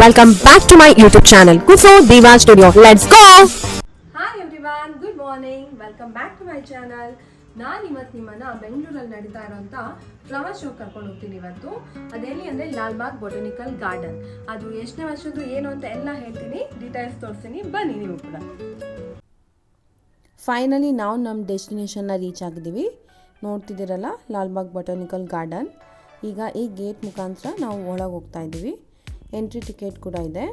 Welcome back to my YouTube channel, Kuso Diva Studio. Let's go! Hi everyone good morning welcome back to my channel ನಾನು ಇವತ್ತು ನಿಮ್ಮನ್ನ ಬೆಂಗಳೂರಲ್ಲಿ ನಡೀತಾ ಇರೋಂಥ flower show ಕರ್ಕೊಂಡು ಹೋಗ್ತೀನಿ ಇವತ್ತು. ಅದೇಲಿ ಅಂದರೆ ಲಾಲ್ಬಾಗ್ ಬೊಟನಿಕಲ್ ಗಾರ್ಡನ್ ಅದು ಎಷ್ಟನೇ ವರ್ಷದ್ದು ಏನು ಅಂತ ಎಲ್ಲ ಹೇಳ್ತೀನಿ. ಡೀಟೇಲ್ಸ್ ತೋರಿಸ್ತೀನಿ. ಬನ್ನಿ ನೀವು ಕೂಡ. ಫೈನಲಿ ನಾವು ನಮ್ಮ ಡೆಸ್ಟಿನೇಷನ್ನ ರೀಚ್ ಆಗಿದ್ದೀವಿ. ನೋಡ್ತಿದ್ದೀರಲ್ಲ ಲಾಲ್ಬಾಗ್ ಬೊಟನಿಕಲ್ ಗಾರ್ಡನ್ ಈಗ ಈ ಗೇಟ್ ಮುಖಾಂತರ ನಾವು ಒಳಗೆ ಹೋಗ್ತಾ ಇದ್ದೀವಿ. ಎಂಟ್ರಿ ಟಿಕೆಟ್ ಕೂಡ ಇದೆ.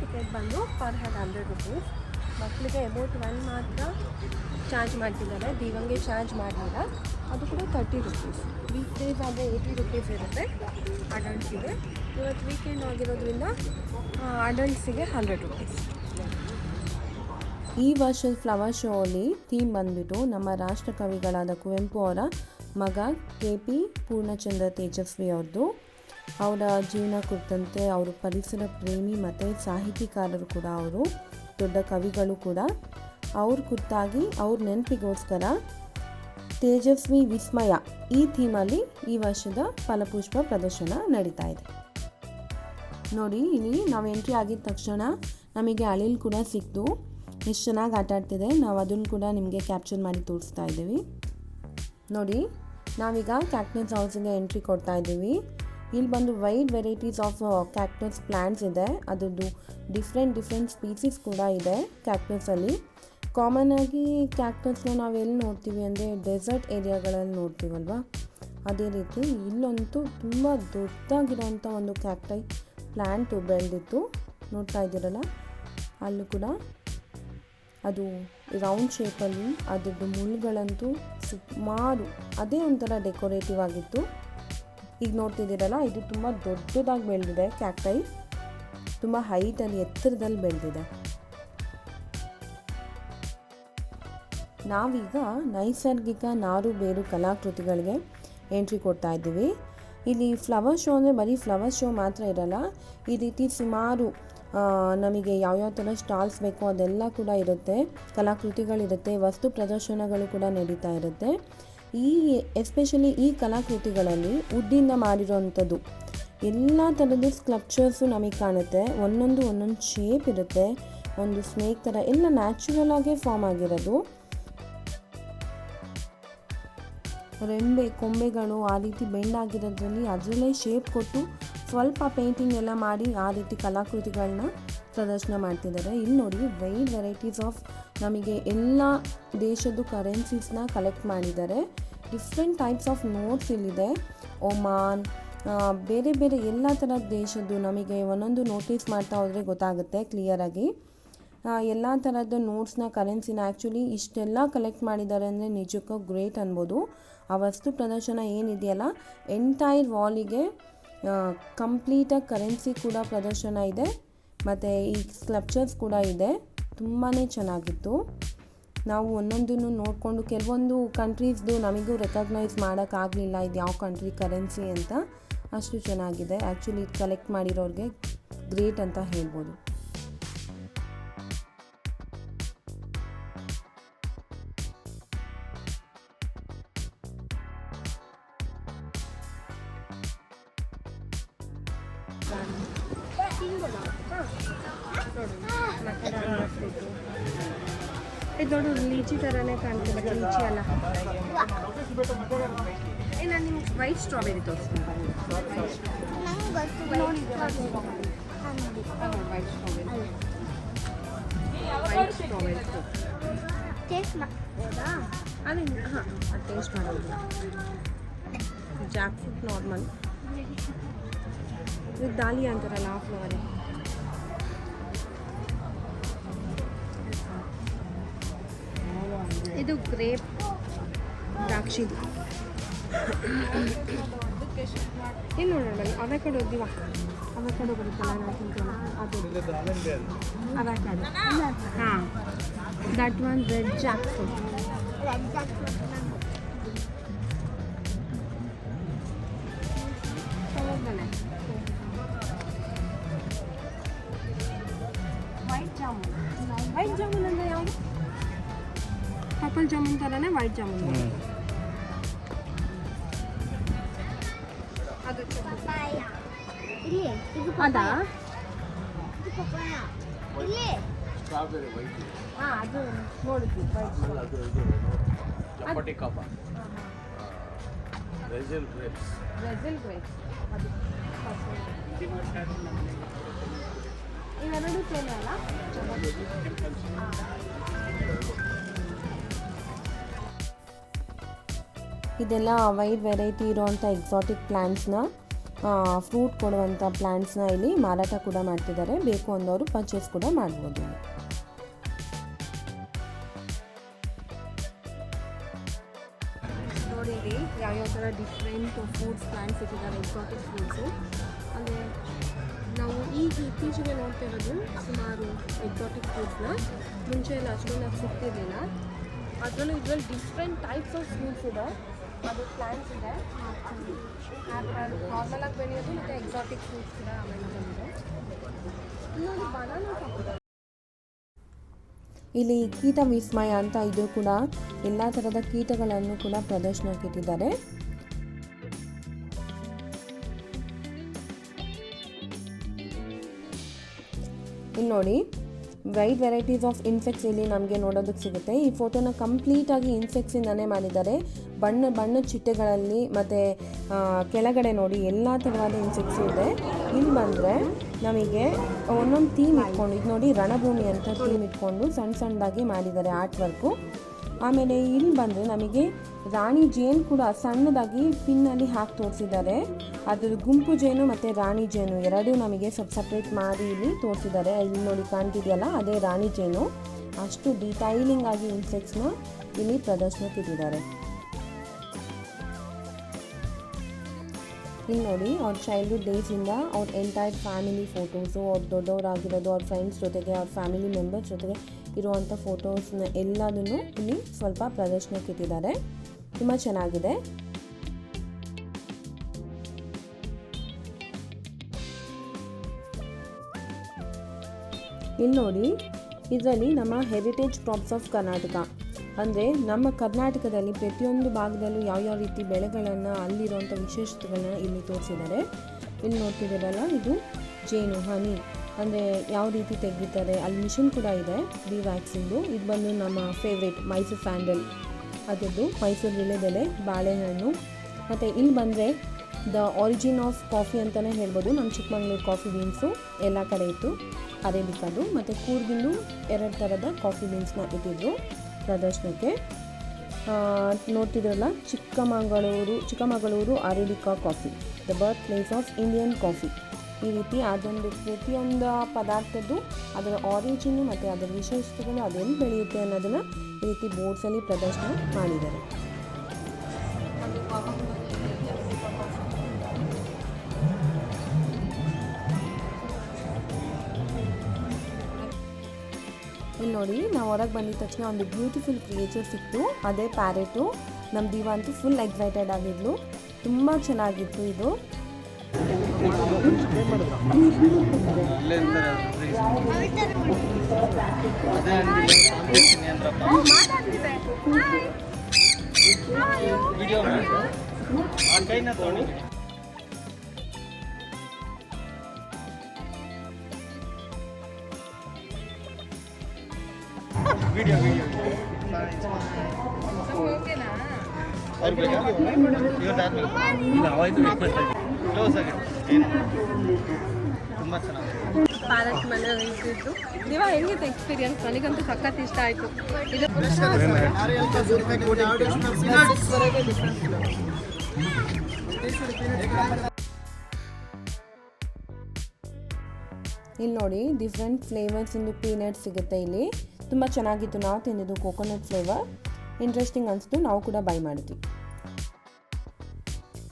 ಟಿಕೆಟ್ ಬಂದು ಪರ್ ಹೆಡ್ ಹಂಡ್ರೆಡ್ ರುಪೀಸ್ ಮಕ್ಕಳಿಗೆ ಅಬೌಟ್ ಒನ್ ಮಾತ್ರ ಚಾರ್ಜ್ ಮಾಡ್ತಿದ್ದಾರೆ. ದಿವಂಗೆ ಚಾರ್ಜ್ ಮಾಡಲಿಲ್ಲ. ಅದು ಕೂಡ ತರ್ಟಿ ರುಪೀಸ್ ವೀಕ್ ಡೇಸ್ ಆದರೆ ಏಯ್ಟಿ ರುಪೀಸ್ ಇರುತ್ತೆ ಅಡಲ್ಟ್ಸಿಗೆ ಇವತ್ತು ವೀಕೆಂಡ್ ಆಗಿರೋದ್ರಿಂದ ಅಡಲ್ಟ್ಸಿಗೆ ಹಂಡ್ರೆಡ್ ರುಪೀಸ್ ಈ ವರ್ಷದ ಫ್ಲವರ್ ಶೋ ಅಲ್ಲಿ ಥೀಮ್ ಬಂದ್ಬಿಟ್ಟು ನಮ್ಮ ರಾಷ್ಟ್ರಕವಿಗಳಾದ ಕುವೆಂಪು ಅವರ ಮಗ ಕೆ ಪಿ ಪೂರ್ಣಚಂದ್ರ ತೇಜಸ್ವಿ ಅವ್ರದ್ದು. ಅವರ ಜೀವನ ಕುರಿತಂತೆ ಅವರು ಪರಿಸರ ಪ್ರೇಮಿ ಮತ್ತು ಸಾಹಿತಿಕಾರರು ಕೂಡ ಅವರು, ದೊಡ್ಡ ಕವಿಗಳು ಕೂಡ. ಅವ್ರ ಕುರಿತಾಗಿ ಅವ್ರ ನೆನಪಿಗೋಸ್ಕರ ತೇಜಸ್ವಿ ವಿಸ್ಮಯ ಈ ಥೀಮಲ್ಲಿ ಈ ವರ್ಷದ ಫಲಪುಷ್ಪ ಪ್ರದರ್ಶನ ನಡೀತಾ ಇದೆ. ನೋಡಿ, ಇಲ್ಲಿ ನಾವು ಎಂಟ್ರಿ ಆಗಿದ ತಕ್ಷಣ ನಮಗೆ ಅಳಿಲ್ ಕೂಡ ಸಿಕ್ತು ಎಷ್ಟು ಚೆನ್ನಾಗಿ ಆಟ ಆಡ್ತಿದೆ ನಾವು ಅದನ್ನು ಕೂಡ ನಿಮಗೆ ಕ್ಯಾಪ್ಚರ್ ಮಾಡಿ ತೋರಿಸ್ತಾ ಇದ್ದೀವಿ. ನೋಡಿ ನಾವೀಗ ಕ್ಯಾಕ್ಟಸ್ ಹೌಸಿಗೆ ಎಂಟ್ರಿ ಕೊಡ್ತಾ ಇದ್ದೀವಿ. ಇಲ್ಲಿ ಬಂದು wide varieties of cactus plants ಇದೆ. ಅದರದ್ದು ಡಿಫ್ರೆಂಟ್ ಡಿಫ್ರೆಂಟ್ ಸ್ಪೀಸೀಸ್ ಕೂಡ ಇದೆ ಕ್ಯಾಕ್ಟಸಲ್ಲಿ ಕಾಮನ್ ಆಗಿ ಕ್ಯಾಕ್ಟಸ್ನ ನಾವು ಎಲ್ಲಿ ನೋಡ್ತೀವಿ ಅಂದರೆ ಡೆಸರ್ಟ್ ಏರಿಯಾಗಳಲ್ಲಿ ನೋಡ್ತೀವಲ್ವಾ? ಅದೇ ರೀತಿ ಇಲ್ಲಂತೂ ತುಂಬ ದೊಡ್ಡದಾಗಿರೋಂಥ ಒಂದು ಕ್ಯಾಕ್ಟೈ ಪ್ಲ್ಯಾಂಟು ಬೆಳೆದಿತ್ತು. ನೋಡ್ತಾ ಇದ್ದೀರಲ್ಲ? ಅಲ್ಲೂ ಕೂಡ ಅದು ರೌಂಡ್ ಶೇಪಲ್ಲಿ ಅದರದ್ದು ಮುಳ್ಳುಗಳಂತೂ ಸುಮಾರು ಅದೇ ಒಂಥರ ಡೆಕೋರೇಟಿವ್ ಆಗಿತ್ತು. ಈಗ ನೋಡ್ತಿದ್ದೀರಲ್ಲ, ಇದು ತುಂಬ ದೊಡ್ಡದಾಗಿ ಬೆಳೆದಿದೆ ಕ್ಯಾಕ್ಟೈ ತುಂಬ ಹೈಟಲ್ಲಿ ಎತ್ತರದಲ್ಲಿ ಬೆಳೆದಿದೆ. ನಾವೀಗ ನೈಸರ್ಗಿಕ ನಾರು ಬೇರು ಕಲಾಕೃತಿಗಳಿಗೆ ಎಂಟ್ರಿ ಕೊಡ್ತಾ ಇದ್ದೀವಿ. ಇಲ್ಲಿ ಫ್ಲವರ್ ಶೋ ಅಂದರೆ ಬರೀ ಫ್ಲವರ್ ಶೋ ಮಾತ್ರ ಇರಲ್ಲ, ಈ ರೀತಿ ಸುಮಾರು ನಮಗೆ ಯಾವ್ಯಾವ ಥರ ಸ್ಟಾಲ್ಸ್ ಬೇಕೋ ಅದೆಲ್ಲ ಕೂಡ ಇರುತ್ತೆ, ಕಲಾಕೃತಿಗಳಿರುತ್ತೆ, ವಸ್ತು ಪ್ರದರ್ಶನಗಳು ಕೂಡ ನಡೀತಾ ಇರುತ್ತೆ. ಈ ಎಸ್ಪೆಷಲಿ ಈ ಕಲಾಕೃತಿಗಳಲ್ಲಿ ಉದ್ದಿಂದ ಮಾಡಿರೋವಂಥದ್ದು, ಎಲ್ಲ ಥರದ ಸ್ಕ್ಲಪ್ಚರ್ಸು ನಮಗೆ ಕಾಣುತ್ತೆ, ಒಂದೊಂದು ಒಂದೊಂದು ಶೇಪ್ ಇರುತ್ತೆ, ಒಂದು ಸ್ನೇಕ್ ಥರ ಎಲ್ಲ ನ್ಯಾಚುರಲ್ ಆಗೇ ಫಾರ್ಮ್ ಆಗಿರೋದು. ರೆಂಬೆ, ಕೊಂಬೆಗಳು ಆ ರೀತಿ ಬೆಂಡ್ ಆಗಿರೋದ್ರಲ್ಲಿ ಅದರಲ್ಲೇ ಶೇಪ್ ಕೊಟ್ಟು ಸ್ವಲ್ಪ ಪೇಂಟಿಂಗ್ ಎಲ್ಲ ಮಾಡಿ ಆ ರೀತಿ ಕಲಾಕೃತಿಗಳನ್ನ ಪ್ರದರ್ಶನ ಮಾಡ್ತಿದ್ದಾರೆ. ಇಲ್ಲಿ ನೋಡಿ ವೈಡ್ ವೆರೈಟೀಸ್ ಆಫ್ ನಮಗೆ ಎಲ್ಲ ದೇಶದ್ದು ಕರೆನ್ಸೀಸ್ನ ಕಲೆಕ್ಟ್ ಮಾಡಿದ್ದಾರೆ. ಡಿಫ್ರೆಂಟ್ ಟೈಪ್ಸ್ ಆಫ್ ನೋಟ್ಸ್ ಇಲ್ಲಿದೆ. ಒಮಾನ್ ಬೇರೆ ಬೇರೆ ಎಲ್ಲ ಥರದ ದೇಶದ್ದು ನಮಗೆ ಒಂದೊಂದು ನೋಟಿಸ್ ಮಾಡ್ತಾ ಹೋದರೆ ಗೊತ್ತಾಗುತ್ತೆ ಕ್ಲಿಯರಾಗಿ ಎಲ್ಲ ಥರದ ನೋಟ್ಸ್ನ ಕರೆನ್ಸಿನ ಆ್ಯಕ್ಚುಲಿ ಇಷ್ಟೆಲ್ಲ ಕಲೆಕ್ಟ್ ಮಾಡಿದ್ದಾರೆ ಅಂದರೆ ನಿಜಕ್ಕೂ ಗ್ರೇಟ್ ಅನ್ಬೋದು. ಆ ವಸ್ತು ಪ್ರದರ್ಶನ ಏನಿದೆಯಲ್ಲ ಎಂಟೈರ್ ವಾಲಿಗೆ ಕಂಪ್ಲೀಟಾಗಿ ಕರೆನ್ಸಿ ಕೂಡ ಪ್ರದರ್ಶನ ಇದೆ. ಮತ್ತು ಈ ಸ್ಕ್ಲಪ್ಚರ್ಸ್ ಕೂಡ ಇದೆ. ತುಂಬಾ ಚೆನ್ನಾಗಿತ್ತು. ನಾವು ಒಂದೊಂದನ್ನು ನೋಡಿಕೊಂಡು, ಕೆಲವೊಂದು ಕಂಟ್ರೀಸ್ದು ನಮಗೂ ರೆಕಗ್ನೈಸ್ ಮಾಡೋಕ್ಕಾಗಲಿಲ್ಲ ಇದು ಯಾವ ಕಂಟ್ರಿ ಕರೆನ್ಸಿ ಅಂತ. ಅಷ್ಟು ಚೆನ್ನಾಗಿದೆ. ಆ್ಯಕ್ಚುಲಿ ಕಲೆಕ್ಟ್ ಮಾಡಿರೋರಿಗೆ ಗ್ರೇಟ್ ಅಂತ ಹೇಳ್ಬೋದು. ಏ ನಾನು ನಿಮ್ಗೆ ವೈಟ್ ಸ್ಟ್ರಾಬೆರಿ ತೋರಿಸ್ತೀನಿ white strawberry white strawberry taste ಮಾಡ್ಬೋದಾ ಅದೇ ಹಾಂ ಅದು ಟೇಸ್ಟ್ ಮಾಡೋದು ಜಾಕ್ ಫ್ರೂಟ್ ನಾರ್ಮಲ್ ಇದು ದಾಲಿ ಅಂತಾರಲ್ಲ ಆ ಫ್ಲವರ್ ಇದು ಗ್ರೇಪ್ ದ್ರಾಕ್ಷಿ. ಏನು ನೋಡೋಣ, ಅವಕಾಡೋ ದಿವ. ಅವಕಾಡೋ ಬರುತ್ತಲ್ಲ ನಾವು ತಿಂತೀವಲ್ಲ ಅದು. ಅವಕಾಡೋ. ಹಾಂ. That one red jackfruit purple jamun ಥರನೇ ವೈಟ್ ಜಾಮೂನ್ ಪಪ್ಪಾಯ ಇಲ್ಲಿ ಇದು ಅದಾ ಚಪಾಟಿ ಕಾಪ ರೆಸಿಲ್ ಗ್ರೇಪ್ಸ್ ಬ್ರೆಜಿಲ್ ಗ್ರೇಪ್ಸ್ ಅದು. ಇವೆರಡು ಸೇನೆ ಅಲ್ಲ? ಇದೆಲ್ಲ ವೈಡ್ ವೆರೈಟಿ ಇರೋವಂಥ ಎಕ್ಸಾಟಿಕ್ ಪ್ಲ್ಯಾಂಟ್ಸ್ನ ಫ್ರೂಟ್ ಕೊಡುವಂಥ ಪ್ಲ್ಯಾಂಟ್ಸ್ನ ಇಲ್ಲಿ ಮಾರಾಟ ಕೂಡ ಮಾಡ್ತಿದ್ದಾರೆ. ಬೇಕು ಅಂದವರು ಪರ್ಚೇಸ್ ಕೂಡ ಮಾಡ್ಬೋದು. ನೋಡಿ ಯಾವ್ಯಾವ ಥರ ಡಿಫ್ರೆಂಟ್ ಫ್ರೂಟ್ಸ್ ಪ್ಲಾಂಟ್ಸ್ ಇಟ್ಟಿದ್ದಾರೆ ಎಕ್ಸಾಟಿಕ್ ಫ್ರೂಟ್ಸು ಅಂದರೆ ನಾವು ಈಗ ಇತ್ತೀಚೆಗೆ ನೋಡ್ತಾ ಇರೋದು ಸುಮಾರು ಎಕ್ಸಾಟಿಕ್ ಫ್ರೂಟ್ಸ್ನ ಮುಂಚೆ ಎಲ್ಲ ಅಷ್ಟೊಂದು ಸಿಗ್ತಿರಲಿಲ್ಲ. ಅದರಲ್ಲೂ ಇದರಲ್ಲಿ ಡಿಫ್ರೆಂಟ್ ಟೈಪ್ಸ್ ಆಫ್ ಫ್ರೂಟ್ಸ್ ಇದೆ. ಅದು ಪ್ಲಾಂಟ್ಸ್ ಇದೆ. ನಾರ್ಮಲಾಗಿ ಬೆಳೆಯೋದು ಮತ್ತು ಎಕ್ಸಾಟಿಕ್ ಫ್ರೂಟ್ಸ್ ಕೂಡ ಇದೆ. ಇನ್ನೊಂದು ಬನಾನಾ ಇಲ್ಲಿ ಕೀಟ ವಿಸ್ಮಯ ಅಂತ ಇದು ಕೂಡ ಎಲ್ಲ ಥರದ ಕೀಟಗಳನ್ನು ಕೂಡ ಪ್ರದರ್ಶನಕ್ಕೆ ಇಟ್ಟಿದ್ದಾರೆ. ಇಲ್ಲಿ ನೋಡಿ ವೈಡ್ ವೆರೈಟೀಸ್ ಆಫ್ ಇನ್ಸೆಕ್ಟ್ಸ್ ಇಲ್ಲಿ ನಮಗೆ ನೋಡೋದಕ್ಕೆ ಸಿಗುತ್ತೆ. ಈ ಫೋಟೋನ ಕಂಪ್ಲೀಟಾಗಿ ಇನ್ಸೆಕ್ಟ್ಸಿಂದನೇ ಮಾಡಿದ್ದಾರೆ. ಬಣ್ಣ ಬಣ್ಣದ ಚಿಟ್ಟೆಗಳಲ್ಲಿ ಮತ್ತು ಕೆಳಗಡೆ ನೋಡಿ ಎಲ್ಲ ಥರವಾದ ಇನ್ಸೆಕ್ಟ್ಸ್ ಇದೆ. ಇಲ್ಲಿ ಬಂದರೆ ನಮಗೆ ಒಂದೊಂದು ಥೀಮ್ ಇಟ್ಕೊಂಡು, ಇದು ನೋಡಿ ರಣಭೂಮಿ ಅಂತ ಥೀಮ್ ಇಟ್ಕೊಂಡು ಸಣ್ಣ ಸಣ್ಣದಾಗಿ ಮಾಡಿದ್ದಾರೆ ಆರ್ಟ್ ವರ್ಕು ಆಮೇಲೆ ಇಲ್ಲಿ ಬಂದರೆ ನಮಗೆ ರಾಣಿ ಜೇನು ಕೂಡ ಸಣ್ಣದಾಗಿ ಪಿನ್ನಲ್ಲಿ ಹಾಕಿ ತೋರಿಸಿದ್ದಾರೆ. ಅದರ ಗುಂಪು ಜೇನು ಮತ್ತು ರಾಣಿ ಜೇನು ಎರಡೂ ನಮಗೆ ಸ್ವಲ್ಪ ಸಪ್ರೇಟ್ ಮಾಡಿ ಇಲ್ಲಿ ತೋರಿಸಿದ್ದಾರೆ. ಇಲ್ಲಿ ನೋಡಿ ಕಾಣ್ತಿದೆಯಲ್ಲ, ಅದೇ ರಾಣಿ ಜೇನು. ಅಷ್ಟು ಡಿಟೈಲಿಂಗ್ ಆಗಿ ಇನ್ಸೆಕ್ಟ್ಸ್ನ ಇಲ್ಲಿ ಪ್ರದರ್ಶನಕ್ಕೆ ಇಟ್ಟಿದ್ದಾರೆ ಇಲ್ಲಿ ನೋಡಿ ಅವ್ರ ಚೈಲ್ಡ್ಹುಡ್ ಡೇಸಿಂದ ಅವ್ರ ಎಂಟೈರ್ ಫ್ಯಾಮಿಲಿ ಫೋಟೋಸು ಅವ್ರ ದೊಡ್ಡವರಾಗಿರೋದು, ಅವ್ರ ಫ್ರೆಂಡ್ಸ್ ಜೊತೆಗೆ, ಅವ್ರ ಫ್ಯಾಮಿಲಿ ಮೆಂಬರ್ಸ್ ಜೊತೆಗೆ ಇರುವಂಥ ಫೋಟೋಸ್ನ ಎಲ್ಲದನ್ನು ಇಲ್ಲಿ ಸ್ವಲ್ಪ ಪ್ರದರ್ಶನಕ್ಕೆ ಇಟ್ಟಿದ್ದಾರೆ ತುಂಬ ಚೆನ್ನಾಗಿದೆ. ಇಲ್ಲಿ ನೋಡಿ, ಇದರಲ್ಲಿ ನಮ್ಮ ಹೆರಿಟೇಜ್ ಕ್ರಾಪ್ಸ್ ಆಫ್ ಕರ್ನಾಟಕ. ಅಂದರೆ ನಮ್ಮ ಕರ್ನಾಟಕದಲ್ಲಿ ಪ್ರತಿಯೊಂದು ಭಾಗದಲ್ಲೂ ಯಾವ್ಯಾವ ರೀತಿ ಬೆಳೆಗಳನ್ನು ಅಲ್ಲಿರುವಂಥ ವಿಶೇಷತೆಗಳನ್ನ ಇಲ್ಲಿ ತೋರಿಸಿದ್ದಾರೆ. ಇಲ್ಲಿ ನೋಡ್ತಿದ್ದೀರಲ್ಲ, ಇದು ಜೇನು, ಹನಿ. ಅಂದರೆ ಯಾವ ರೀತಿ ತೆಗಿತಾರೆ ಅಲ್ಲಿ ಮಿಷಿನ್ ಕೂಡ ಇದೆ ಬಿ ವ್ಯಾಕ್ಸಿಂದು ಇದು ಬಂದು ನಮ್ಮ ಫೇವ್ರೇಟ್ ಮೈಸೂರು ಸ್ಯಾಂಡಲ್. ಅದರದ್ದು ಮೈಸೂರು ವಿಳೆದೆಲೆ ಬಾಳೆಹಣ್ಣು. ಮತ್ತು ಇಲ್ಲಿ ಬಂದರೆ ದ ಆರಿಜಿನ್ ಆಫ್ ಕಾಫಿ ಅಂತಲೇ ಹೇಳ್ಬೋದು. ನಮ್ಮ ಚಿಕ್ಕಮಂಗ್ಳೂರು ಕಾಫಿ ಬೀನ್ಸು ಎಲ್ಲ ಕಡೆ ಇತ್ತು. ಅರೇಬಿಕದು ಮತ್ತು ಕೂರ್ಗಿಂದು ಎರಡು ಥರದ ಕಾಫಿ ಬೀನ್ಸ್ನ ಇಟ್ಟಿದ್ರು ಪ್ರದರ್ಶನಕ್ಕೆ. ನೋಡ್ತಿದ್ರಲ್ಲ, Chikkamagaluru Chikkamagaluru arabica coffee the birth place of Indian coffee ಈ ರೀತಿ ಅದೊಂದು ಪ್ರತಿಯೊಂದು ಪದಾರ್ಥದ್ದು ಅದರ ಆರಿಜಿನ್ನು ಮತ್ತು ಅದರ ವಿಶೇಷತೆಗಳು ಅದೇನು ಬೆಳೆಯುತ್ತೆ ಅನ್ನೋದನ್ನು ಈ ರೀತಿ ಬೋರ್ಡ್ಸಲ್ಲಿ ಪ್ರದರ್ಶನ ಮಾಡಿದ್ದಾರೆ. ಇಲ್ಲಿ ನೋಡಿ, ನಾವು ಹೊರಗೆ ಬಂದಿದ ತಕ್ಷಣ ಒಂದು ಬ್ಯೂಟಿಫುಲ್ ಕ್ರಿಯೇಚರ್ ಸಿಕ್ತು. ಅದೇ ಪ್ಯಾರೆಟು ನಮ್ಮ ದೀವ ಅಂತೂ ಫುಲ್ ಎಕ್ಸೈಟೆಡ್ ಆಗಿದ್ಲು. ತುಂಬ ಚೆನ್ನಾಗಿತ್ತು ಇದು. ವಿಡಿಯೋ ವಿಡಿಯೋ ವಿಡಿಯೋ ಇಲ್ಲ ಇದ್ದೀನಿ ಕ್ಲೋಸ್ ಆಗಿದೆ ತುಂಬ ಚೆನ್ನಾಗಿದೆ. ಪ್ಯಾರೆಟ್ ಮೇಲೆ ಇದ್ದಿದ್ದು. ನೀವ ಹೆಂಗಿತ್ತು ಎಕ್ಸ್ಪೀರಿಯನ್ಸ್ ನನಗಂತೂ ಸಖತ್ ಇಷ್ಟ ಆಯಿತು. ಇದು ಇಲ್ಲಿ ನೋಡಿ ಡಿಫ್ರೆಂಟ್ ಫ್ಲೇವರ್ಸಿಂದು ಪೀನಟ್ ಸಿಗುತ್ತೆ ಇಲ್ಲಿ. ತುಂಬಾ ಚೆನ್ನಾಗಿತ್ತು. ನಾವು ತಿಂದಿದ್ದು ಕೋಕೋನಟ್ ಫ್ಲೇವರ್ ಇಂಟ್ರೆಸ್ಟಿಂಗ್ ಅನಿಸ್ತು. ನಾವು ಕೂಡ ಬೈ ಮಾಡಿದ್ವಿ.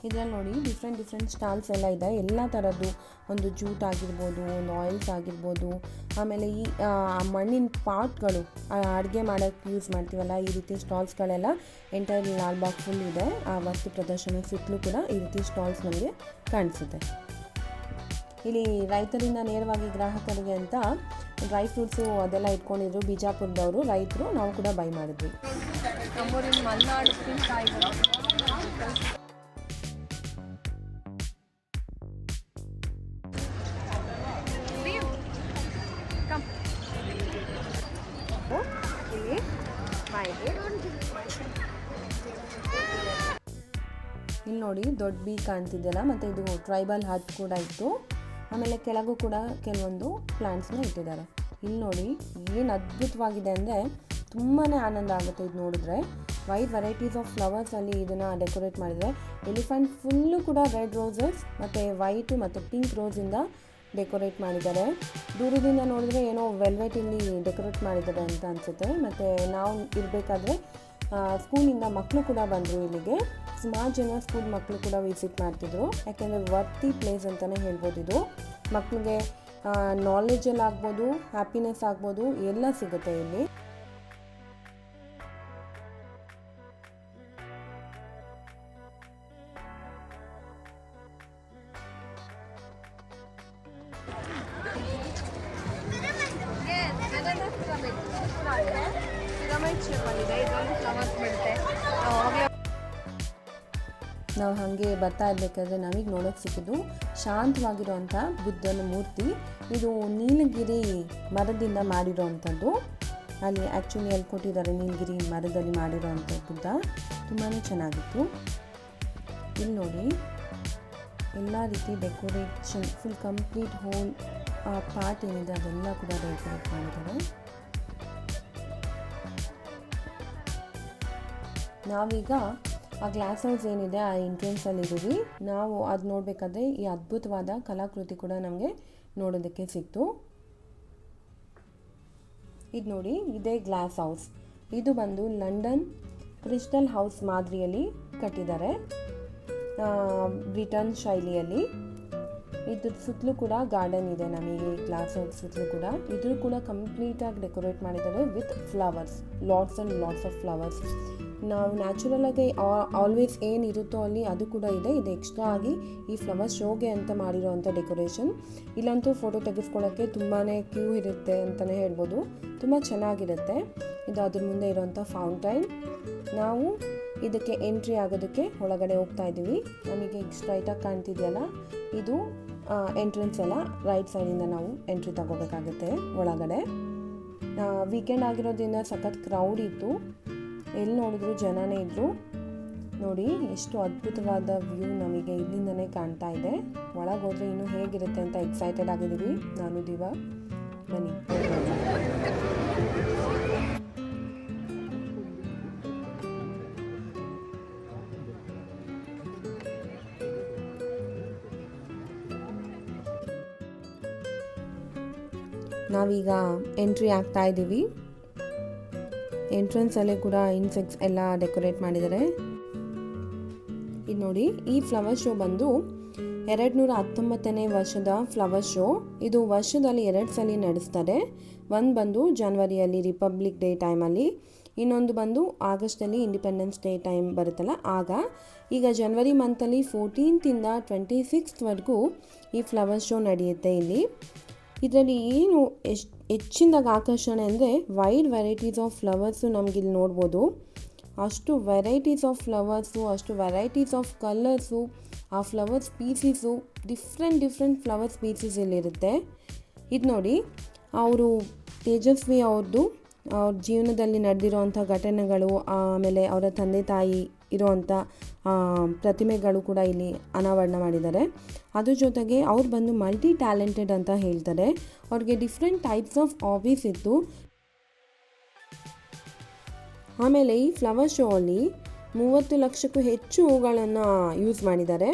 ಇದರಲ್ಲಿ ನೋಡಿ ಡಿಫ್ರೆಂಟ್ ಡಿಫ್ರೆಂಟ್ ಸ್ಟಾಲ್ಸ್ ಎಲ್ಲ ಇದೆ. ಎಲ್ಲ ಥರದ್ದು ಒಂದು ಜೂಟ್ ಆಗಿರ್ಬೋದು, ಒಂದು ಆಯಿಲ್ಸ್ ಆಗಿರ್ಬೋದು. ಆಮೇಲೆ ಈ ಮಣ್ಣಿನ ಪಾಟ್ಗಳು ಅಡುಗೆ ಮಾಡೋಕ್ಕೆ ಯೂಸ್ ಮಾಡ್ತೀವಲ್ಲ, ಈ ರೀತಿ ಸ್ಟಾಲ್ಸ್ಗಳೆಲ್ಲ ಎಂಟೈರ್ ಲಾಲ್ಬಾಗ್ ಫುಲ್ ಇದೆ. ಆ ವಸ್ತು ಪ್ರದರ್ಶನ ಸುತ್ತಲೂ ಕೂಡ ಈ ರೀತಿ ಸ್ಟಾಲ್ಸ್ ನಮಗೆ ಕಾಣಿಸುತ್ತೆ. ಇಲ್ಲಿ ರೈತರಿಂದ ನೇರವಾಗಿ ಗ್ರಾಹಕರಿಗೆ ಅಂತ ಡ್ರೈ ಫ್ರೂಟ್ಸು ಅದೆಲ್ಲ ಇಟ್ಕೊಂಡಿದ್ರು. ಬಿಜಾಪುರದವರು, ರೈತರು, ನಾವು ಕೂಡ ಬೈ ಮಾಡಿದ್ವಿ. ಇಲ್ಲಿ ನೋಡಿ, ದೊಡ್ಡ ಬೀ ಕಾಣ್ತಿದ್ದೆಲ್ಲ ಮತ್ತು ಇದು ಟ್ರೈಬಲ್ ಹಟ್ ಕೂಡ ಇತ್ತು. ಆಮೇಲೆ ಕೆಳಗೂ ಕೂಡ ಕೆಲವೊಂದು ಪ್ಲಾಂಟ್ಸ್ನ ಇಟ್ಟಿದ್ದಾರೆ. ಇಲ್ಲಿ ನೋಡಿ, ಏನು ಅದ್ಭುತವಾಗಿದೆ ಅಂದರೆ ತುಂಬಾ ಆನಂದ ಆಗುತ್ತೆ ಇದು ನೋಡಿದ್ರೆ. ವೈಟ್ ವೆರೈಟೀಸ್ ಆಫ್ ಫ್ಲವರ್ಸಲ್ಲಿ ಇದನ್ನು ಡೆಕೋರೇಟ್ ಮಾಡಿದರೆ ಎಲಿಫೆಂಟ್ ಫುಲ್ಲು ಕೂಡ ರೆಡ್ ರೋಸಸ್ ಮತ್ತು ವೈಟು ಮತ್ತು ಪಿಂಕ್ ರೋಸಿಂದ ಡೆಕೋರೇಟ್ ಮಾಡಿದ್ದಾರೆ. ದೂರದಿಂದ ನೋಡಿದ್ರೆ ಏನೋ ವೆಲ್ವೆಟ್ ಡೆಕೋರೇಟ್ ಮಾಡಿದ್ದಾರೆ ಅಂತ ಅನಿಸುತ್ತೆ. ಮತ್ತು ನಾವು ಇರಬೇಕಾದ್ರೆ ಸ್ಕೂಲಿಂದ ಮಕ್ಕಳು ಕೂಡ ಬಂದರು ಇಲ್ಲಿಗೆ. ಸುಮಾರು ಜನ ಸ್ಕೂಲ್ ಮಕ್ಕಳು ಕೂಡ ವಿಸಿಟ್ ಮಾಡ್ತಿದ್ರು. ಯಾಕೆಂದರೆ ವರ್ತಿ ಪ್ಲೇಸ್ ಅಂತಲೇ ಹೇಳ್ಬೋದು ಇದು. ಮಕ್ಕಳಿಗೆ ನಾಲೆಜಲ್ಲಿ ಆಗ್ಬೋದು ಹ್ಯಾಪಿನೆಸ್ ಆಗ್ಬೋದು, ಎಲ್ಲ ಸಿಗುತ್ತೆ ಇಲ್ಲಿ. ನಾವು ಹಾಗೆ ಬರ್ತಾ ಇರಬೇಕಾದ್ರೆ ನಮಗೆ ನೋಡೋಕ್ಕೆ ಸಿಕ್ಕಿದ್ದು ಶಾಂತವಾಗಿರುವಂಥ ಬುದ್ಧನ ಮೂರ್ತಿ. ಇದು ನೀಲಗಿರಿ ಮರದಿಂದ ಮಾಡಿರೋವಂಥದ್ದು ಅಲ್ಲಿ ಆ್ಯಕ್ಚುಲಿ ಅಲ್ಲಿ ಕೊಟ್ಟಿದ್ದಾರೆ ನೀಲಗಿರಿ ಮರದಲ್ಲಿ ಮಾಡಿರೋವಂಥ ಬುದ್ಧ. ತುಂಬಾ ಚೆನ್ನಾಗಿತ್ತು. ಇಲ್ಲಿ ನೋಡಿ, ಎಲ್ಲ ರೀತಿ decoration full complete whole part ಏನಿದೆ ಅದೆಲ್ಲ ಕೂಡ ಡೆಕೋರೇಟ್ ಮಾಡಿದ್ದಾರೆ ನಾವೀಗ ಆ ಗ್ಲಾಸ್ ಹೌಸ್ ಏನಿದೆ, ಆ ಎಂಟ್ರೆನ್ಸಲ್ಲಿ ಇದ್ದೀವಿ. ನಾವು ಅದು ನೋಡಬೇಕಾದ್ರೆ ಈ ಅದ್ಭುತವಾದ ಕಲಾಕೃತಿ ಕೂಡ ನಮಗೆ ನೋಡೋದಕ್ಕೆ ಸಿಕ್ತು. ಇದು ನೋಡಿ, ಇದೇ ಗ್ಲಾಸ್ ಹೌಸ್ ಇದು ಬಂದು ಲಂಡನ್ ಕ್ರಿಸ್ಟಲ್ ಹೌಸ್ ಮಾದರಿಯಲ್ಲಿ ಕಟ್ಟಿದ್ದಾರೆ. ಬ್ರಿಟನ್ ಶೈಲಿಯಲ್ಲಿ. ಇದ್ರ ಸುತ್ತಲೂ ಕೂಡ ಗಾರ್ಡನ್ ಇದೆ ನಮಗೆ ಗ್ಲಾಸ್ ಹೌಸ್ ಸುತ್ತಲೂ ಕೂಡ. ಇದ್ರೂ ಕೂಡ ಕಂಪ್ಲೀಟಾಗಿ ಡೆಕೋರೇಟ್ ಮಾಡಿದ್ದಾರೆ with flowers lots and lots of flowers ನಾವು ನ್ಯಾಚುರಲ್ ಆಗಿ ಆಲ್ವೇಸ್ ಏನಿರುತ್ತೋ ಅಲ್ಲಿ ಅದು ಕೂಡ ಇದೆ. ಇದು ಎಕ್ಸ್ಟ್ರಾ ಆಗಿ ಈ ಫ್ಲವರ್ ಶೋಗೆ ಅಂತ ಮಾಡಿರೋವಂಥ ಡೆಕೋರೇಷನ್ ಇಲ್ಲಂತೂ ಫೋಟೋ ತೆಗೆಸ್ಕೊಳ್ಳೋಕ್ಕೆ ತುಂಬಾ ಕ್ಯೂ ಇರುತ್ತೆ ಅಂತಲೇ ಹೇಳ್ಬೋದು. ತುಂಬ ಚೆನ್ನಾಗಿರುತ್ತೆ. ಇದು ಅದ್ರ ಮುಂದೆ ಇರೋವಂಥ ಫೌಂಟೈನ್ ನಾವು ಇದಕ್ಕೆ ಎಂಟ್ರಿ ಆಗೋದಕ್ಕೆ ಒಳಗಡೆ ಹೋಗ್ತಾ ಇದ್ದೀವಿ. ನಮಗೆ ಸ್ಟ್ರೈಟಾಗಿ ಕಾಣ್ತಿದೆಯಲ್ಲ? ಇದು ಎಂಟ್ರೆನ್ಸ್ ಎಲ್ಲ ರೈಟ್ ಸೈಡಿಂದ ನಾವು ಎಂಟ್ರಿ ತಗೋಬೇಕಾಗುತ್ತೆ ಒಳಗಡೆ. ವೀಕೆಂಡ್ ಆಗಿರೋದ್ರಿಂದ ಸಖತ್ ಕ್ರೌಡ್ ಇತ್ತು. ಎಲ್ಲಿ ನೋಡಿದ್ರು ಜನನೇ ಇದ್ದರು ನೋಡಿ, ಎಷ್ಟು ಅದ್ಭುತವಾದ ವ್ಯೂ ನಮಗೆ ಇಲ್ಲಿಂದನೇ ಕಾಣ್ತಾ ಇದೆ. ಒಳಗೆ ಹೋದರೆ ಇನ್ನೂ ಹೇಗಿರುತ್ತೆ ಅಂತ ಎಕ್ಸೈಟೆಡ್ ಆಗಿದ್ದೀವಿ. ನಾನು ದಿವ. ಬನ್ನಿ. ನಾವೀಗ ಎಂಟ್ರಿ ಆಗ್ತಾ ಇದ್ದೀವಿ. ಎಂಟ್ರೆನ್ಸಲ್ಲೇ ಕೂಡ ಇನ್ಸೆಕ್ಟ್ಸ್ ಎಲ್ಲ ಡೆಕೋರೇಟ್ ಮಾಡಿದ್ದಾರೆ. ಇದು ನೋಡಿ, ಈ ಫ್ಲವರ್ ಶೋ ಬಂದು ಎರಡು ನೂರ ಹತ್ತೊಂಬತ್ತನೇ ವರ್ಷದ ಫ್ಲವರ್ ಶೋ ಇದು ವರ್ಷದಲ್ಲಿ ಎರಡು ಸಲ ನಡೆಸ್ತಾರೆ. ಒಂದು ಬಂದು ಜನ್ವರಿಯಲ್ಲಿ ರಿಪಬ್ಲಿಕ್ ಡೇ ಟೈಮಲ್ಲಿ ಇನ್ನೊಂದು ಬಂದು ಆಗಸ್ಟಲ್ಲಿ ಇಂಡಿಪೆಂಡೆನ್ಸ್ ಡೇ ಟೈಮ್ ಬರುತ್ತಲ್ಲ, ಆಗ. ಈಗ ಜನವರಿ ಮಂತಲ್ಲಿ ಫೋರ್ಟೀನ್ತಿಂದ ಟ್ವೆಂಟಿ ಸಿಕ್ಸ್ತ್ವರೆಗೂ ಈ ಫ್ಲವರ್ ಶೋ ನಡೆಯುತ್ತೆ ಇಲ್ಲಿ. ಇದರಲ್ಲಿ ಏನು ಎಷ್ಟು ಹೆಚ್ಚಿನದಾಗ ಆಕರ್ಷಣೆ ಅಂದರೆ ವೈಡ್ ವೆರೈಟೀಸ್ ಆಫ್ ಫ್ಲವರ್ಸು ನಮಗಿಲ್ಲಿ ನೋಡ್ಬೋದು. ಅಷ್ಟು ವೆರೈಟೀಸ್ ಆಫ್ ಫ್ಲವರ್ಸು ಅಷ್ಟು ವೆರೈಟೀಸ್ ಆಫ್ ಕಲರ್ಸು ಆ flower species different different flower species ಇಲ್ಲಿರುತ್ತೆ ಇದು ನೋಡಿ, ಅವರು ತೇಜಸ್ವಿ ಅವ್ರದ್ದು ಅವ್ರ ಜೀವನದಲ್ಲಿ ನಡೆದಿರೋವಂಥ ಘಟನೆಗಳು, ಆಮೇಲೆ ಅವರ ತಂದೆ ತಾಯಿ ಇರೋವಂಥ ಪ್ರತಿಮೆಗಳು ಕೂಡ ಇಲ್ಲಿ ಅನಾವರಣ ಮಾಡಿದ್ದಾರೆ. ಅದ್ರ ಜೊತೆಗೆ ಅವ್ರು ಬಂದು ಮಲ್ಟಿ ಟ್ಯಾಲೆಂಟೆಡ್ ಅಂತ ಹೇಳ್ತಾರೆ. ಅವ್ರಿಗೆ ಡಿಫ್ರೆಂಟ್ ಟೈಪ್ಸ್ ಆಫ್ ಆಫೀಸ್ ಇತ್ತು. ಆಮೇಲೆ ಈ ಫ್ಲವರ್ ಶೋ ಅಲ್ಲಿ ಮೂವತ್ತು ಲಕ್ಷಕ್ಕೂ ಹೆಚ್ಚು ಹೂಗಳನ್ನು ಯೂಸ್ ಮಾಡಿದ್ದಾರೆ.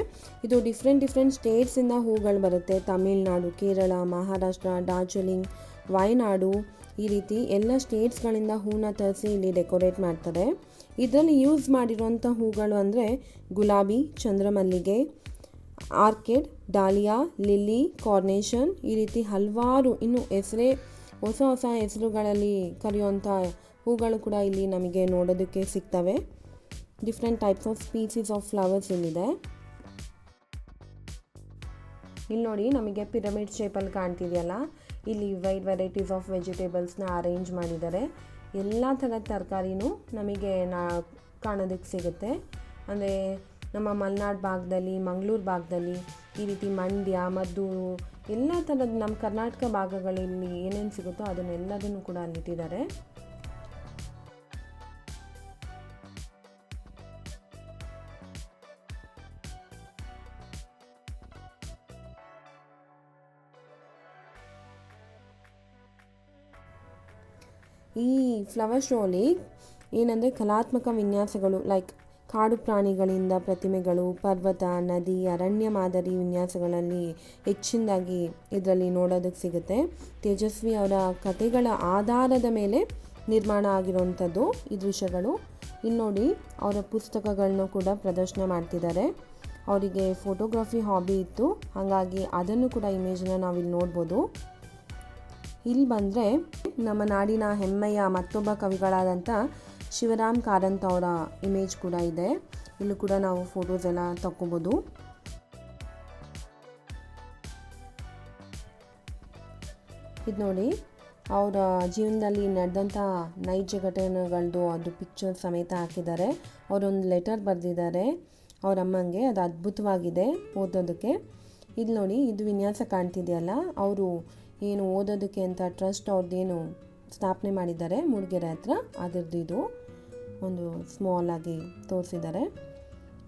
ಇದು ಡಿಫ್ರೆಂಟ್ ಡಿಫ್ರೆಂಟ್ ಸ್ಟೇಟ್ಸಿಂದ ಹೂಗಳು ಬರುತ್ತೆ. ತಮಿಳ್ನಾಡು, ಕೇರಳ, ಮಹಾರಾಷ್ಟ್ರ, ಡಾರ್ಜಿಲಿಂಗ್, ವಯನಾಡು ಈ ರೀತಿ ಎಲ್ಲ ಸ್ಟೇಟ್ಸ್ಗಳಿಂದ ಹೂನ ತರಿಸಿ ಇಲ್ಲಿ ಡೆಕೋರೇಟ್ ಮಾಡ್ತಾರೆ. ಇದರಲ್ಲಿ ಯೂಸ್ ಮಾಡಿರುವಂಥ ಹೂಗಳು ಅಂದರೆ ಗುಲಾಬಿ, ಚಂದ್ರಮಲ್ಲಿಗೆ, ಆರ್ಕಿಡ್, ಡಾಲಿಯಾ, ಲಿಲ್ಲಿ, ಕಾರ್ನೇಷನ್ ಈ ರೀತಿ ಹಲವಾರು ಇನ್ನು ಹೆಸರೇ ಹೊಸ ಹೊಸ ಹೆಸರುಗಳಲ್ಲಿ ಕರೆಯುವಂಥ ಹೂಗಳು ಕೂಡ ಇಲ್ಲಿ ನಮಗೆ ನೋಡೋದಕ್ಕೆ ಸಿಗ್ತವೆ. Different types of species of flowers ಇಲ್ಲಿದೆ. ಇಲ್ಲಿ ನೋಡಿ ನಮಗೆ ಪಿರಮಿಡ್ ಶೇಪಲ್ಲಿ ಕಾಣ್ತಿದೆಯಲ್ಲ ಇಲ್ಲಿ ವೈಡ್ ವೆರೈಟೀಸ್ ಆಫ್ ವೆಜಿಟೇಬಲ್ಸ್ನ ಅರೇಂಜ್ ಮಾಡಿದ್ದಾರೆ. ಎಲ್ಲ ಥರದ ತರಕಾರಿನೂ ನಮಗೆ ನಾ ಕಾಣೋದಕ್ಕೆ ಸಿಗುತ್ತೆ. ಅಂದರೆ ನಮ್ಮ ಮಲೆನಾಡು ಭಾಗದಲ್ಲಿ, ಮಂಗಳೂರು ಭಾಗದಲ್ಲಿ ಈ ರೀತಿ ಮಂಡ್ಯ, ಮದ್ದೂರು ಎಲ್ಲ ಥರದ ನಮ್ಮ ಕರ್ನಾಟಕ ಭಾಗಗಳಲ್ಲಿ ಏನೇನು ಸಿಗುತ್ತೋ ಅದನ್ನೆಲ್ಲದನ್ನು ಕೂಡ ಅಲ್ಲಿಟ್ಟಿದ್ದಾರೆ ಈ ಫ್ಲವರ್ ಶೋಲಿ ಏನಂದರೆ ಕಲಾತ್ಮಕ ವಿನ್ಯಾಸಗಳು ಲೈಕ್ ಕಾಡು ಪ್ರಾಣಿಗಳಿಂದ ಪ್ರತಿಮೆಗಳು, ಪರ್ವತ, ನದಿ, ಅರಣ್ಯ ಮಾದರಿ ವಿನ್ಯಾಸಗಳಲ್ಲಿ ಹೆಚ್ಚಿನದಾಗಿ ಇದರಲ್ಲಿ ನೋಡೋದಕ್ಕೆ ಸಿಗುತ್ತೆ. ತೇಜಸ್ವಿ ಅವರ ಕಥೆಗಳ ಆಧಾರದ ಮೇಲೆ ನಿರ್ಮಾಣ ಆಗಿರೋವಂಥದ್ದು ಈ ದೃಶ್ಯಗಳು. ಇಲ್ಲಿ ನೋಡಿ, ಅವರ ಪುಸ್ತಕಗಳನ್ನ ಕೂಡ ಪ್ರದರ್ಶನ ಮಾಡ್ತಿದ್ದಾರೆ. ಅವರಿಗೆ ಫೋಟೋಗ್ರಫಿ ಹಾಬಿ ಇತ್ತು. ಹಾಗಾಗಿ ಅದನ್ನು ಕೂಡ ಇಮೇಜನ್ನ ನಾವಿಲ್ಲಿ ನೋಡ್ಬೋದು. ಇಲ್ಲಿ ಬಂದರೆ ನಮ್ಮ ನಾಡಿನ ಹೆಮ್ಮೆಯ ಮತ್ತೊಬ್ಬ ಕವಿಗಳಾದಂಥ ಶಿವರಾಮ್ ಕಾರಂತ್ ಅವರ ಇಮೇಜ್ ಕೂಡ ಇದೆ. ಇಲ್ಲೂ ಕೂಡ ನಾವು ಫೋಟೋಸ್ ಎಲ್ಲ ತಕ್ಕೋಬೋದು. ಇದು ನೋಡಿ, ಅವರ ಜೀವನದಲ್ಲಿ ನಡೆದಂಥ ನೈಜ ಘಟನೆಗಳದ್ದು ಅದು ಪಿಕ್ಚರ್ ಸಮೇತ ಹಾಕಿದ್ದಾರೆ. ಅವರೊಂದು ಲೆಟರ್ ಬರೆದಿದ್ದಾರೆ. ಅವ್ರ ಅಮ್ಮಂಗೆ ಅದು ಅದ್ಭುತವಾಗಿದೆ ಓದೋದಕ್ಕೆ. ಇದು ನೋಡಿ, ಇದು ವಿನ್ಯಾಸ ಕಾಣ್ತಿದೆಯಲ್ಲ, ಅವರು ಏನು ಓದೋದಕ್ಕೆ ಅಂತ ಟ್ರಸ್ಟ್ ಅವ್ರದ್ದೇನು ಸ್ಥಾಪನೆ ಮಾಡಿದ್ದಾರೆ ಮೂಡಿಗೆರೆ ಹತ್ರ. ಅದರದ್ದು ಇದು ಒಂದು ಸ್ಮಾಲ್ ಆಗಿ ತೋರಿಸಿದ್ದಾರೆ.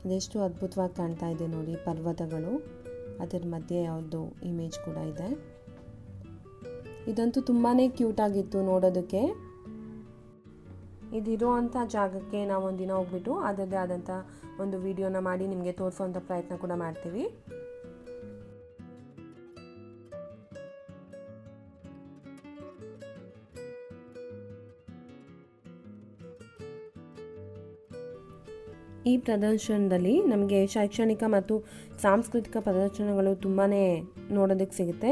ಇದೆಷ್ಟು ಅದ್ಭುತವಾಗಿ ಕಾಣ್ತಾ ಇದೆ ನೋಡಿ ಪರ್ವತಗಳು. ಅದರ ಮಧ್ಯೆ ಅವ್ರದ್ದು ಇಮೇಜ್ ಕೂಡ ಇದೆ. ಇದಂತೂ ತುಂಬಾ ಕ್ಯೂಟ್ ಆಗಿತ್ತು ನೋಡೋದಕ್ಕೆ. ಇದಿರುವಂಥ ಜಾಗಕ್ಕೆ ನಾವು ದಿನ ಹೋಗ್ಬಿಟ್ಟು ಅದರದ್ದೇ ಆದಂಥ ಒಂದು ವಿಡಿಯೋನ ಮಾಡಿ ನಿಮಗೆ ತೋರಿಸೋವಂಥ ಪ್ರಯತ್ನ ಕೂಡ ಮಾಡ್ತೀವಿ. ಈ ಪ್ರದರ್ಶನದಲ್ಲಿ ನಮಗೆ ಶೈಕ್ಷಣಿಕ ಮತ್ತು ಸಾಂಸ್ಕೃತಿಕ ಪ್ರದರ್ಶನಗಳು ತುಂಬಾ ನೋಡೋದಕ್ಕೆ ಸಿಗುತ್ತೆ.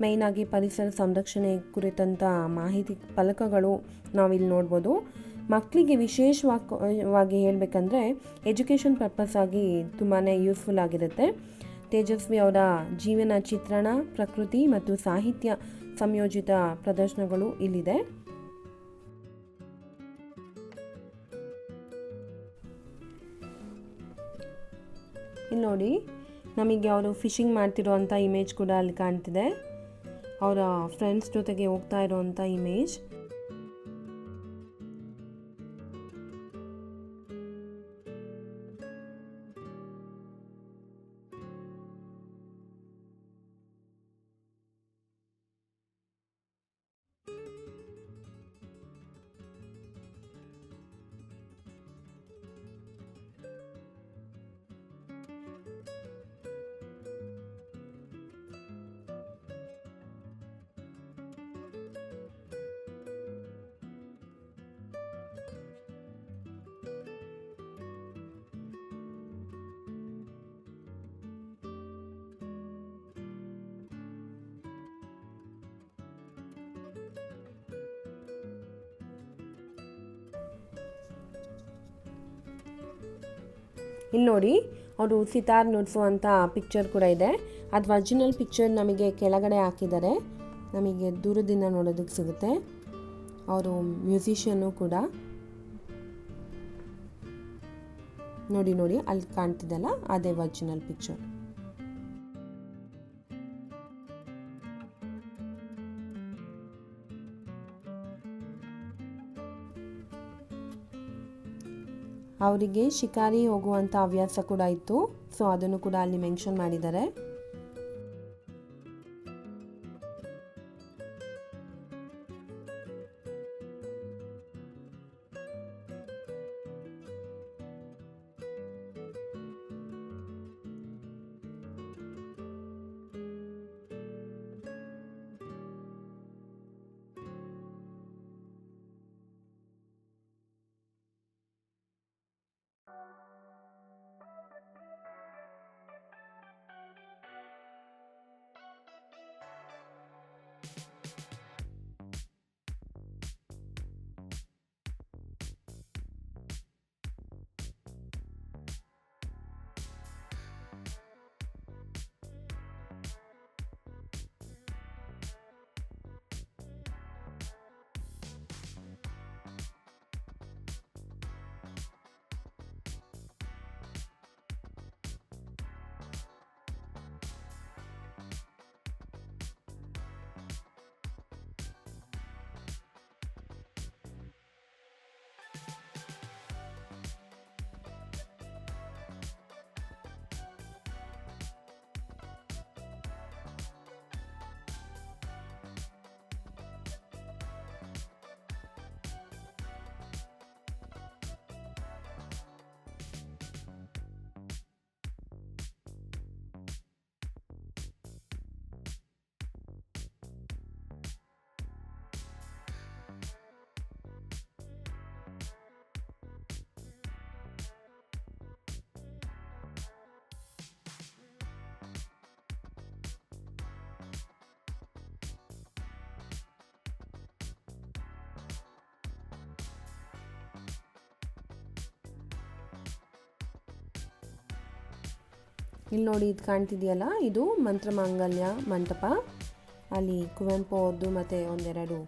ಮೇಯ್ನಾಗಿ ಪರಿಸರ ಸಂರಕ್ಷಣೆ ಕುರಿತಂಥ ಮಾಹಿತಿ ಫಲಕಗಳು ನಾವಿಲ್ಲಿ ನೋಡ್ಬೋದು. ಮಕ್ಕಳಿಗೆ ವಿಶೇಷವಾಗಿ ಹೇಳಬೇಕಂದ್ರೆ ಎಜುಕೇಷನ್ ಪರ್ಪಸ್ ಆಗಿ ತುಂಬಾ ಯೂಸ್ಫುಲ್ ಆಗಿರುತ್ತೆ. ತೇಜಸ್ವಿ ಅವರ ಜೀವನ ಚಿತ್ರಣ, ಪ್ರಕೃತಿ ಮತ್ತು ಸಾಹಿತ್ಯ ಸಂಯೋಜಿತ ಪ್ರದರ್ಶನಗಳು ಇಲ್ಲಿದೆ. ನೋಡಿ ನಮಗೆ ಅವರು ಫಿಶಿಂಗ್ ಮಾಡ್ತಿರೋವಂಥ ಇಮೇಜ್ ಕೂಡ ಅಲ್ಲಿ ಕಾಣ್ತಿದೆ. ಅವರ ಫ್ರೆಂಡ್ಸ್ ಜೊತೆಗೆ ಹೋಗ್ತಾ ಇರೋವಂಥ ಇಮೇಜ್. ಇಲ್ಲಿ ನೋಡಿ, ಅವರು ಸಿತಾರ್ ನುಡಿಸುವಂಥ ಪಿಕ್ಚರ್ ಕೂಡ ಇದೆ. ಅದು ಒರಿಜಿನಲ್ ಪಿಕ್ಚರ್ ನಮಗೆ ಕೆಳಗಡೆ ಹಾಕಿದ್ದಾರೆ. ನಮಗೆ ದೂರದಿಂದ ನೋಡೋದಕ್ಕೆ ಸಿಗುತ್ತೆ. ಅವರು ಮ್ಯೂಸಿಷಿಯನ್ನು ಕೂಡ. ನೋಡಿ ನೋಡಿ, ಅಲ್ಲಿ ಕಾಣ್ತಿದ್ದಲ್ಲ ಅದೇ ಒರಿಜಿನಲ್ ಪಿಕ್ಚರ್ ಅವರಿಗೆ ಶಿಕಾರಿ ಹೋಗುವಂಥ ಹವ್ಯಾಸ ಕೂಡ ಇತ್ತು. ಸೊ ಅದನ್ನು ಕೂಡ ಅಲ್ಲಿ ಮೆನ್ಷನ್ ಮಾಡಿದ್ದಾರೆ. ಇಲ್ಲಿ ನೋಡಿ ಇದು ಕಾಣ್ತಿದೆಯಲ್ಲ? ಇದು ಮಂತ್ರಮಾಂಗಲ್ಯ ಮಂಟಪ. ಅಲ್ಲಿ ಕುವೆಂಪು ಅವ್ರದ್ದು ಮತ್ತು ಒಂದೆರಡು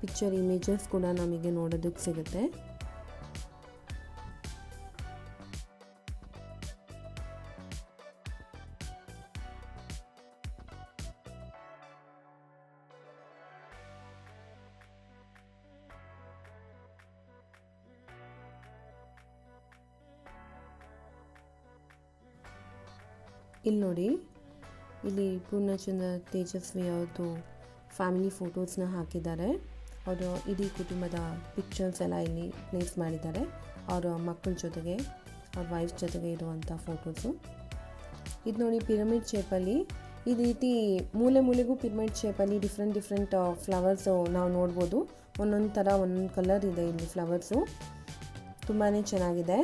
ಪಿಕ್ಚರ್ ಇಮೇಜಸ್ ಕೂಡ ನಮಗೆ ನೋಡೋದಕ್ಕೆ ಸಿಗುತ್ತೆ. ಇಲ್ಲಿ ನೋಡಿ. ಇಲ್ಲಿ ಪೂರ್ಣಚಂದ್ರ ತೇಜಸ್ವಿ ಅವ್ರದ್ದು ಫ್ಯಾಮಿಲಿ ಫೋಟೋಸ್ನ ಹಾಕಿದ್ದಾರೆ. ಅವರು ಇಡೀ ಕುಟುಂಬದ ಪಿಕ್ಚರ್ಸ್ ಎಲ್ಲ ಇಲ್ಲಿ ಪ್ಲೇಸ್ ಮಾಡಿದ್ದಾರೆ. ಅವರ ಮಕ್ಕಳ ಜೊತೆಗೆ, ಅವ್ರ ವೈಫ್ ಜೊತೆಗೆ ಇರುವಂಥ ಫೋಟೋಸು ಇದು ನೋಡಿ ಪಿರಮಿಡ್ ಶೇಪಲ್ಲಿ ಈ ರೀತಿ ಮೂಲೆ ಮೂಲೆಗೂ ಪಿರಮಿಡ್ ಶೇಪಲ್ಲಿ ಡಿಫ್ರೆಂಟ್ ಡಿಫ್ರೆಂಟ್ ಫ್ಲವರ್ಸು ನಾವು ನೋಡ್ಬೋದು. ಒಂದೊಂದು ಥರ ಒಂದೊಂದು ಕಲರ್ ಇದೆ ಇಲ್ಲಿ ಫ್ಲವರ್ಸು ತುಂಬಾ ಚೆನ್ನಾಗಿದೆ.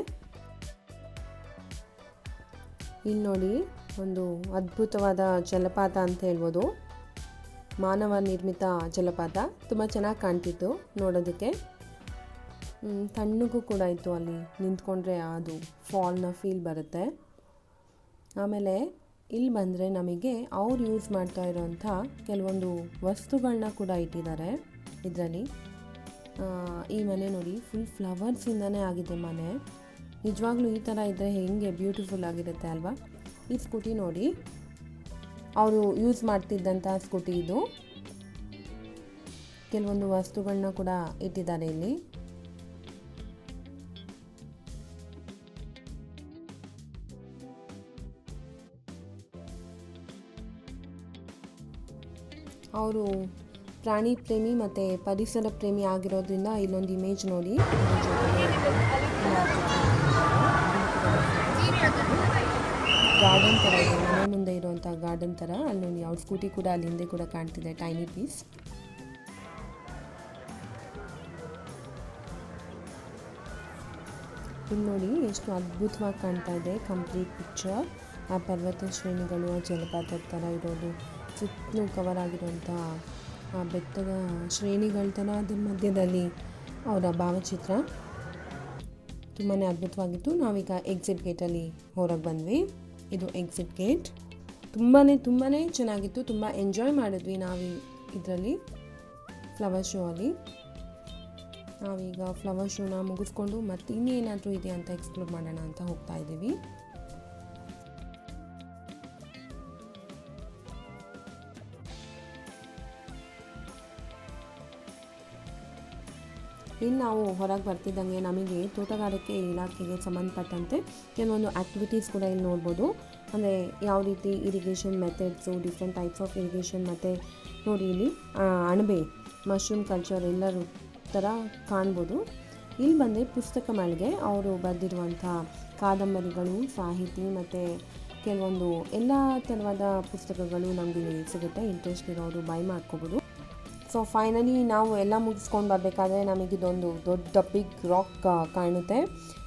ಇಲ್ಲಿ ನೋಡಿ. ಒಂದು ಅದ್ಭುತವಾದ ಜಲಪಾತ ಅಂತ ಹೇಳ್ಬೋದು. ಮಾನವ ನಿರ್ಮಿತ ಜಲಪಾತ. ತುಂಬ ಚೆನ್ನಾಗಿ ಕಾಣ್ತಿತ್ತು ನೋಡೋದಕ್ಕೆ. ತಣ್ಣಗೂ ಕೂಡ ಇತ್ತು ಅಲ್ಲಿ ನಿಂತ್ಕೊಂಡ್ರೆ ಅದು ಫಾಲ್ನ ಫೀಲ್ ಬರುತ್ತೆ. ಆಮೇಲೆ ಇಲ್ಲಿ ಬಂದರೆ ನಮಗೆ ಅವ್ರು ಯೂಸ್ ಮಾಡ್ತಾ ಇರೋವಂಥ ಕೆಲವೊಂದು ವಸ್ತುಗಳನ್ನ ಕೂಡ ಇಟ್ಟಿದ್ದಾರೆ ಇದರಲ್ಲಿ. ಈ ಮನೆ ನೋಡಿ ಫುಲ್ ಫ್ಲವರ್ಸಿಂದನೇ ಆಗಿದೆ ಮನೆ. ನಿಜವಾಗ್ಲೂ ಈ ಥರ ಇದ್ದರೆ ಹೆಂಗೆ ಬ್ಯೂಟಿಫುಲ್ ಆಗಿರುತ್ತೆ ಅಲ್ವಾ? ಈ ಸ್ಕೂಟಿ ನೋಡಿ. ಅವರು ಯೂಸ್ ಮಾಡ್ತಿದ್ದಂಥ ಸ್ಕೂಟಿ ಇದು. ಕೆಲವೊಂದು ವಸ್ತುಗಳನ್ನ ಕೂಡ ಇಟ್ಟಿದ್ದಾರೆ ಇಲ್ಲಿ. ಅವರು ಪ್ರಾಣಿ ಪ್ರೇಮಿ ಮತ್ತು ಪರಿಸರ ಪ್ರೇಮಿ ಆಗಿರೋದ್ರಿಂದ ಇಲ್ಲೊಂದು ಇಮೇಜ್ ನೋಡಿ. ಗಾರ್ಡನ್ ಥರ ಇದೆ, ಮನೆ ಮುಂದೆ ಇರುವಂಥ ಗಾರ್ಡನ್ ಥರ, ಅಲ್ಲಿ ಒಂದು ಯಾವ ಸ್ಕೂಟಿ ಕೂಡ ಅಲ್ಲಿ ಹಿಂದೆ ಕೂಡ ಕಾಣ್ತಿದೆ ಟೈನಿ ಪೀಸ್ ಇಲ್ಲಿ ನೋಡಿ ಎಷ್ಟು ಅದ್ಭುತವಾಗಿ ಕಾಣ್ತಾ ಇದೆ ಕಂಪ್ಲೀಟ್ ಪಿಕ್ಚರ್ ಆ ಪರ್ವತ ಶ್ರೇಣಿಗಳು, ಆ ಜಲಪಾತದ ಥರ ಇರೋದು, ಸುತ್ತಲೂ ಕವರ್ ಆಗಿರುವಂಥ, ಆ ಬೆಟ್ಟದ ಶ್ರೇಣಿಗಳ ಥರ ಅದ್ರ ಮಧ್ಯದಲ್ಲಿ ಅವರ ಭಾವಚಿತ್ರ. ತುಂಬಾ ಅದ್ಭುತವಾಗಿತ್ತು. ನಾವೀಗ ಎಕ್ಸಿಟ್ ಗೇಟಲ್ಲಿ ಹೊರಗೆ ಬಂದ್ವಿ. ಇದು ಎಕ್ಸಿಟ್ ಗೇಟ್ ತುಂಬಾ ತುಂಬಾ ಚೆನ್ನಾಗಿತ್ತು. ತುಂಬ ಎಂಜಾಯ್ ಮಾಡಿದ್ವಿ ನಾವು ಇದರಲ್ಲಿ ಫ್ಲವರ್ ಶೋ ಅಲ್ಲಿ. ನಾವೀಗ ಫ್ಲವರ್ ಶೋನ ಮುಗಿಸ್ಕೊಂಡು ಮತ್ತೆ ಇನ್ನೇನಾದರೂ ಇದೆ ಅಂತ ಎಕ್ಸ್ಪ್ಲೋರ್ ಮಾಡೋಣ ಅಂತ ಹೋಗ್ತಾ ಇದ್ದೀವಿ. ಇನ್ನು ನಾವು ಹೊರಗೆ ಬರ್ತಿದ್ದಂಗೆ ನಮಗೆ ತೋಟಗಾರಿಕೆ ಇಲಾಖೆಗೆ ಸಂಬಂಧಪಟ್ಟಂತೆ ಕೆಲವೊಂದು ಆ್ಯಕ್ಟಿವಿಟೀಸ್ ಕೂಡ ಇಲ್ಲಿ ನೋಡ್ಬೋದು. ಅಂದರೆ ಯಾವ ರೀತಿ irrigation methods different types of irrigation ಮತ್ತು ನೋಡಿ ಇಲ್ಲಿ ಅಣಬೆ ಮಶ್ರೂಮ್ ಕಲ್ಚರ್ ಎಲ್ಲರೂ ಥರ ಕಾಣ್ಬೋದು. ಇಲ್ಲಿ ಬಂದರೆ ಪುಸ್ತಕ ಮಳಿಗೆ ಅವರು ಬರೆದಿರುವಂಥ ಕಾದಂಬರಿಗಳು, ಸಾಹಿತಿ ಮತ್ತು ಕೆಲವೊಂದು ಎಲ್ಲ ಥರವಾದ ಪುಸ್ತಕಗಳು ನಮಗೆ ಸಿಗುತ್ತೆ. ಇಂಟ್ರೆಸ್ಟ್ ಇರೋರು ಬೈ ಮಾಡ್ಕೋಬೋದು. ಸೊ ಫೈನಲಿ ನಾವು ಎಲ್ಲ ಮುಗಿಸ್ಕೊಂಡು ಬರಬೇಕಾದ್ರೆ ನಮಗೆ ಇದೊಂದು ದೊಡ್ಡ ಬಿಗ್ ರಾಕ್ ಕಾಣುತ್ತೆ.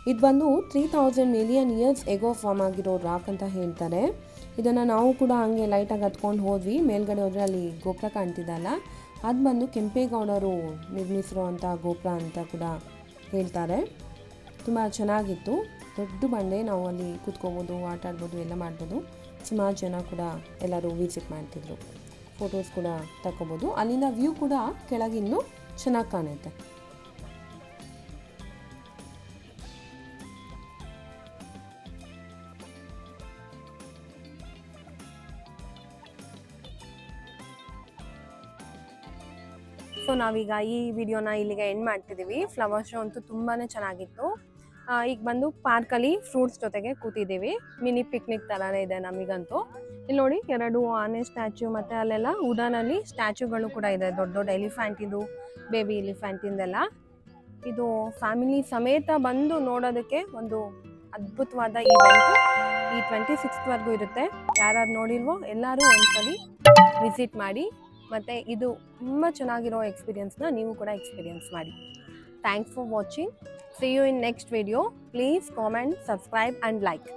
ಇದು ಬಂದು three thousand million years ago form ಆಗಿರೋ ರಾಕ್ ಅಂತ ಹೇಳ್ತಾರೆ. ಇದನ್ನು ನಾವು ಕೂಡ ಹಂಗೆ ಲೈಟಾಗಿ ಹತ್ಕೊಂಡು ಹೋದ್ವಿ. ಮೇಲ್ಗಡೆ ಹೋದರೆ ಅಲ್ಲಿ ಗೋಪುರ ಕಾಣ್ತಿದ್ದಲ್ಲ ಅದು ಬಂದು ಕೆಂಪೇಗೌಡರು ನಿರ್ಮಿಸಿರುವಂಥ ಗೋಪುರ ಅಂತ ಕೂಡ ಹೇಳ್ತಾರೆ. ತುಂಬ ಚೆನ್ನಾಗಿತ್ತು. ದೊಡ್ಡ ಬಂಡೆ ನಾವು ಅಲ್ಲಿ ಕೂತ್ಕೋಬೋದು ಆಟ ಆಡ್ಬೋದು ಎಲ್ಲ ಮಾಡ್ಬೋದು. ಸುಮಾರು ಜನ ಕೂಡ ಎಲ್ಲರೂ ವಿಸಿಟ್ ಮಾಡ್ತಿದ್ರು. ಫೋಟೋಸ್ ಕೂಡ ತಗೋಬೋದು ಅಲ್ಲಿನ ವ್ಯೂ ಕೂಡ ಕೆಳಗಿನ್ನು ಚೆನ್ನಾಗಿ ಕಾಣುತ್ತೆ. ಸೊ ನಾವೀಗ ಈ ವಿಡಿಯೋನ ಇಲ್ಲಿಗೆ ಎಂಡ್ ಮಾಡ್ತಿದ್ದೀವಿ ಫ್ಲವರ್ ಶೋ ಅಂತೂ ತುಂಬಾ ಚೆನ್ನಾಗಿತ್ತು. ಈಗ ಬಂದು ಪಾರ್ಕಲ್ಲಿ ಫ್ರೂಟ್ಸ್ ಜೊತೆಗೆ ಕೂತಿದ್ದೀವಿ ಮಿನಿ ಪಿಕ್ನಿಕ್ ಥರನೇ ಇದೆ ನಮಗಂತೂ. ಇಲ್ಲಿ ನೋಡಿ ಎರಡು ಆನೆ ಸ್ಟ್ಯಾಚು ಮತ್ತೆ ಅಲ್ಲೆಲ್ಲ ಉಡಾನಲ್ಲಿ ಸ್ಟ್ಯಾಚುಗಳು ಕೂಡ ಇದೆ. ದೊಡ್ಡ ದೊಡ್ಡ ಎಲಿಫ್ಯಾಂಟಿದು ಬೇಬಿ ಎಲಿಫ್ಯಾಂಟಿಂದೆಲ್ಲ ಇದು ಫ್ಯಾಮಿಲಿ ಸಮೇತ ಬಂದು ನೋಡೋದಕ್ಕೆ ಒಂದು ಅದ್ಭುತವಾದ ಈವೆಂಟ್. ಈ ಟ್ವೆಂಟಿ ಸಿಕ್ಸ್ತ್ವರೆಗೂ ಇರುತ್ತೆ. ಯಾರ್ಯಾರು ನೋಡಿಲ್ವೋ ಎಲ್ಲರೂ ಒಂದ್ಸಲಿ ವಿಸಿಟ್ ಮಾಡಿ ಮತ್ತು ಇದು ತುಂಬ ಚೆನ್ನಾಗಿರೋ ಎಕ್ಸ್ಪೀರಿಯನ್ಸ್ನ ನೀವು ಕೂಡ ಎಕ್ಸ್ಪೀರಿಯನ್ಸ್ ಮಾಡಿ. Thanks for watching. See you in next video please comment subscribe and like